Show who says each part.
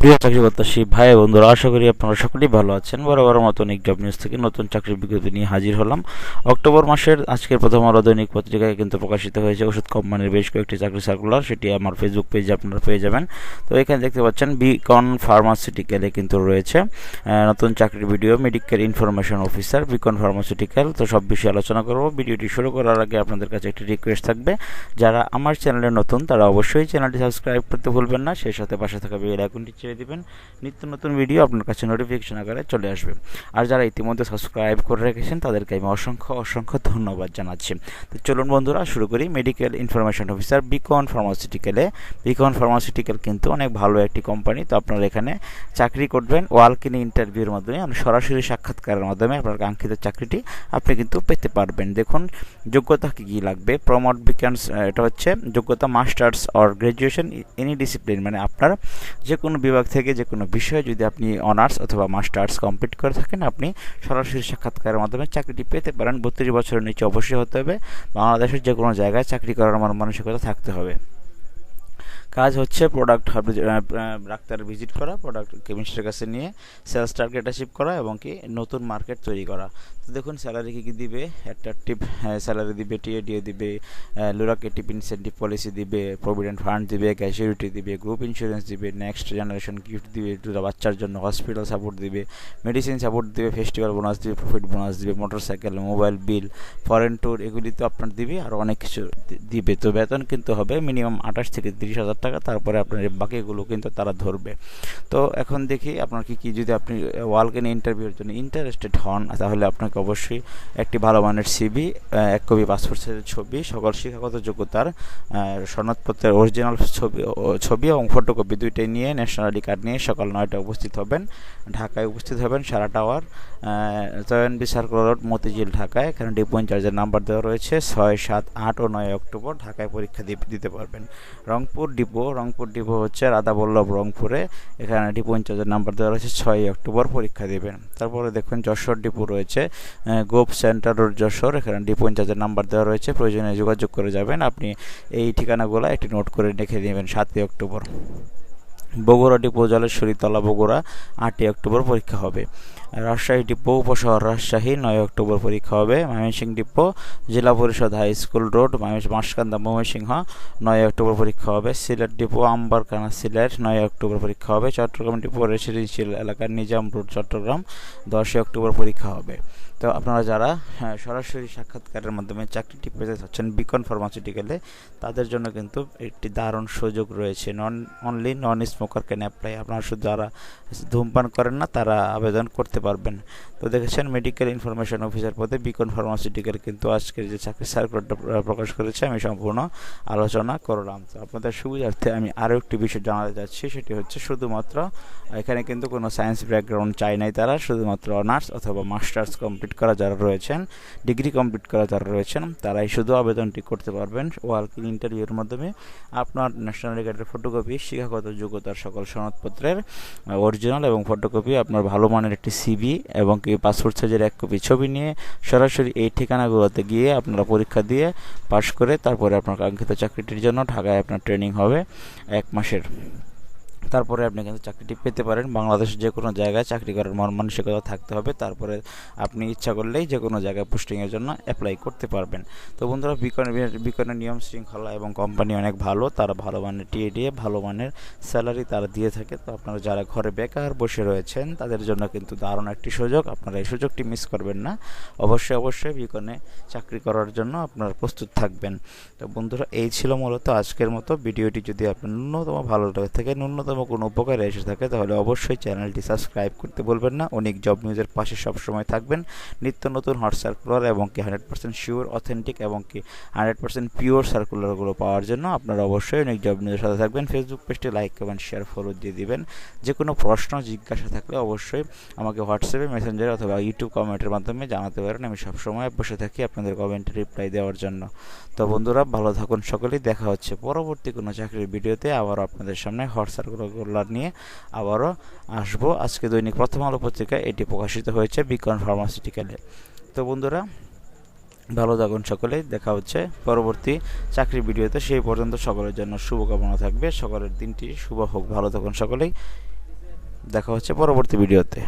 Speaker 1: প্রিয় চাকরি প্রত্যাশী ভাই বন্ধুরা, আশা করি আপনারা সকলেই ভালো আছেন। বরাবর মতো অনেক জব নিউজ থেকে নতুন চাকরির বিজ্ঞপ্তি নিয়ে হাজির হলাম। অক্টোবর মাসের আজকের প্রথম আলো দৈনিক পত্রিকায় কিন্তু প্রকাশিত হয়েছে ওষুধ কোম্পানির বেশ কয়েকটি চাকরি সার্কুলার সেটি আমার ফেসবুক পেজে আপনারা পেয়ে যাবেন। তো এখানে দেখতে পাচ্ছেন বিকন ফার্মাসিউটিক্যালে কিন্তু রয়েছে নতুন চাকরির video medical information officer Beacon pharmaceutical তো সব বিষয়ে আলোচনা করব। ভিডিওটি শুরু করার আগে আপনাদের কাছে একটি রিকোয়েস্ট থাকবে। যারা আমার চ্যানেলে নতুন, তারা অবশ্যই চ্যানেলটি সাবস্ক্রাইব করতে ভুলবেন না। সেই সাথে পাশে থাকা বেল আইকনটি ছেড়ে দেবেন। নিত্য নতুন ভিডিও আপনার কাছে নোটিফিকেশন আকারে চলে আসবে। আর যারা ইতিমধ্যে সাবস্ক্রাইব করে রেখেছেন, তাদেরকে আমি অসংখ্য অসংখ্য ধন্যবাদ জানাচ্ছি। তো চলুন বন্ধুরা, শুরু করি মেডিকেল ইনফরমেশন অফিসার বিকন ফার্মাসিউটিক্যালে বিকন ফার্মাসিউটিক্যাল কিন্তু অনেক ভালো একটি কোম্পানি তো আপনারা এখানে চাকরি করবেন। ওয়ালকিনি ইন্টারভিউর মাধ্যমে মানে সরাসরি সাক্ষাৎকারের মাধ্যমে আপনার কাঙ্ক্ষিত চাকরিটি আপনি কিন্তু পেতে পারবেন। দেখুন, যোগ্যতা কী কী লাগবে? প্রমোট বিজ্ঞানস এটা হচ্ছে যোগ্যতা masters or graduation any discipline মানে আপনার যে কোনো বিভাগ থেকে যে কোনো বিষয়ে যদি আপনি অনার্স অথবা মাস্টার্স কমপ্লিট করে থাকেন, আপনি সরাসরি সাক্ষাৎকারের মাধ্যমে চাকরিটি পেতে পারেন। বত্রিশ বছরের নিচে অবশ্যই হতে হবে। বাংলাদেশের যে কোনো জায়গায় চাকরি করার আমার মানসিকতা থাকতে হবে। কাজ হচ্ছে প্রোডাক্ট ডাক্তার ভিজিট করা প্রোডাক্ট কেমিস্ট্রির কাছে নিয়ে সেলস টার্গেট অ্যাচিভ করা এবং কি নতুন মার্কেট তৈরি করা। তো দেখুন স্যালারি কী কী দিবে? অ্যাট্রাকটিভ স্যালারি দিবে টিএডিও দিবে লুরাকেটিভ ইনসেন্টিভ পলিসি দিবে প্রভিডেন্ট ফান্ড দিবে ক্যাশিউরিটি দিবে গ্রুপ ইন্স্যুরেন্স দিবে নেক্সট জেনারেশন গিফট দিবে দুটা বাচ্চার জন্য হসপিটাল সাপোর্ট দিবে মেডিসিন সাপোর্ট দিবে ফেস্টিভ্যাল বোনাস দিবে প্রফিট বোনাস দিবে motorcycle mobile bill foreign tour এগুলি তো আপনার দিবে, আর অনেক কিছু দিবে। তো বেতন কিন্তু হবে মিনিমাম আঠাশ থেকে তিরিশ হাজার টাকা। তারপরে আপনার বাকিগুলো কিন্তু তারা ধরবে। তো এখন দেখি আপনার কি কি যদি আপনি ওয়ালকেন ইন্টারভিউর জন্য ইন্টারেস্টেড হন, তাহলে আপনাকে অবশ্যই একটি ভালো মানের সিবি এক কপি পাসপোর্ট সাইজের ছবি, সকল শিক্ষাগত যোগ্যতার সনদপত্রের অরিজিনাল ছবি ছবি এবং ফটোকপি দুইটাই নিয়ে ন্যাশনাল আইডি কার্ড নিয়ে সকাল নয়টায় উপস্থিত হবেন। ঢাকায় উপস্থিত হবেন Sara tower. Choyon B circular road, Motijheel ঢাকায় এখানে ডিপো ইনচার্জের নাম্বার দেওয়া রয়েছে ছয় সাত আট ও নয় অক্টোবর। ঢাকায় পরীক্ষা দিতে পারবেন। রংপুর ডিপো রংপুর ডিপো হচ্ছে রাধাবল্লভ রংপুরে। এখানে ডিপো ইনচার্জের নাম্বার দেওয়া রয়েছে ছয় অক্টোবর, পরীক্ষা দেবেন। তারপরে দেখুন, যশোর ডিপো রয়েছে। Gop centre road, Jessore. এখানে ডিপো ইনচার্জের নাম্বার দেওয়া রয়েছে। প্রয়োজনে যোগাযোগ করে যাবেন। আপনি এই ঠিকানাগুলো একটি নোট করে রেখে নেবেন সাতই অক্টোবর। বগুড়া ডিপো জলেশ্বরীতলা বগুড়া, আটই অক্টোবর পরীক্ষা হবে। রাজশাহী ডিপো, উপশহর রাজশাহী, নয় অক্টোবর পরীক্ষা হবে। Mymensingh depot, Zila Parishad high school road Maskanda, Mymensingh, নয় অক্টোবর পরীক্ষা হবে। সিলেট ডিপো আম্বারকানা সিলেট, নয় অক্টোবর পরীক্ষা হবে। চট্টগ্রাম ডিপো, রেসিডেন্সিয়াল এলাকার নিজাম রোড, চট্টগ্রাম, দশই অক্টোবর পরীক্ষা হবে। তো আপনারা যারা হ্যাঁ, সরাসরি সাক্ষাৎকারের মাধ্যমে চাকরিটি পেতে চাচ্ছেন বিকন ফার্মাসিউটিক্যালে তাদের জন্য কিন্তু একটি দারুণ সুযোগ রয়েছে। Non only non smoker can apply আপনারা শুধু যারা ধূমপান করেন না তারা আবেদন করতে পারবেন। তো দেখেছেন মেডিকেল ইনফরমেশন অফিসার পদে বিকন ফার্মাসিউটিক্যাল কিন্তু আজকের যে চাকরি সার্কুলারটা প্রকাশ করেছে আমি সম্পূর্ণ আলোচনা করলাম। তো আপনাদের সুবিধার্থে আমি আরও একটি বিষয় জানাতে চাচ্ছি সেটি হচ্ছে শুধুমাত্র এখানে কিন্তু কোনো সায়েন্স ব্যাকগ্রাউন্ড চাই নাই তারা শুধুমাত্র অনার্স অথবা মাস্টার্স কমপ্লিট করা যারা রয়েছেন ডিগ্রি কমপ্লিট করা যারা রয়েছেন, তারাই শুধু আবেদনটি করতে পারবেন ওয়ার্কিং ইন্টারভিউর মাধ্যমে। আপনার ন্যাশনাল কার্ডের ফটোকপি শিক্ষাগত যোগ্যতার সকল সনদপত্রের অরিজিনাল এবং ফটোকপি আপনার ভালো মানের একটি সিবি এবং কি পাসপোর্ট সাইজের এক কপি ছবি নিয়ে সরাসরি এই ঠিকানাগুলোতে গিয়ে আপনারা পরীক্ষা দিয়ে পাশ করে তারপরে আপনার কাঙ্ক্ষিত চাকরিটির জন্য ঢাকায় আপনার ট্রেনিং হবে এক মাসের। তারপরে আপনি কিন্তু চাকরিটি পেতে পারেন। বাংলাদেশের যে কোনো জায়গায় চাকরি করার মন মানসিকতা থাকতে হবে। তারপরে আপনি ইচ্ছা করলেই যে কোনো জায়গায় পোস্টিংয়ের জন্য অ্যাপ্লাই করতে পারবেন। তো বন্ধুরা বিকনের বিকনের নিয়ম শৃঙ্খলা এবং কোম্পানি অনেক ভালো। তারা ভালো মানের টিএ দিয়ে ভালো মানের স্যালারি তারা দিয়ে থাকে। তো আপনারা যারা ঘরে বেকার বসে রয়েছেন, তাদের জন্য কিন্তু দারুণ একটি সুযোগ। আপনারা এই সুযোগটি মিস করবেন না। অবশ্যই অবশ্যই বিকনে চাকরি করার জন্য আপনারা প্রস্তুত থাকবেন। তো বন্ধুরা, এই ছিল মূলত আজকের মতো। ভিডিওটি যদি আপনার ন্যূনতম ভালো লাগে থাকে, ন্যূনতম কোনো উপকারে এসে থাকে, তাহলে অবশ্যই চ্যানেলটি সাবস্ক্রাইব করতে বলবেন না। অনেক জব নিউজের পাশে সবসময় থাকবেন। নিত্য নতুন হট সার্কুলার এবং কি হান্ড্রেড পার্সেন্ট শিওর অথেন্টিক এবং কি হান্ড্রেড পার্সেন্ট পিওর সার্কুলারগুলো পাওয়ার জন্য আপনারা অবশ্যই অনেক জব নিউজের সাথে থাকবেন। ফেসবুক পেজটি লাইক কমেন্ট শেয়ার ফলো দিয়ে দিবেন। যে কোনো প্রশ্ন, জিজ্ঞাসা থাকলে অবশ্যই আমাকে হোয়াটসঅ্যাপে মেসেঞ্জারে অথবা ইউটিউব কমেন্টের মাধ্যমে জানাতে পারেন। আমি সবসময় বসে থাকি আপনাদের কমেন্টে রিপ্লাই দেওয়ার জন্য। তো বন্ধুরা, ভালো থাকুন সকলেই। দেখা হচ্ছে পরবর্তী কোনো চাকরির ভিডিওতে। আবার আপনাদের সামনে হট সার্কুলার নিয়ে আবারও আসব। আজকে দৈনিক প্রথম আলো পত্রিকায় এটি প্রকাশিত হয়েছে বিজ্ঞান ফার্মাসিউটিক্যালে। তো বন্ধুরা, ভালো থাকুন সকলেই। দেখা হচ্ছে পরবর্তী চাকরি ভিডিওতে। সেই পর্যন্ত সকলের জন্য শুভকামনা থাকবে। সকলের দিনটি শুভ হোক। ভালো থাকুন সকলেই। দেখা হচ্ছে পরবর্তী ভিডিওতে।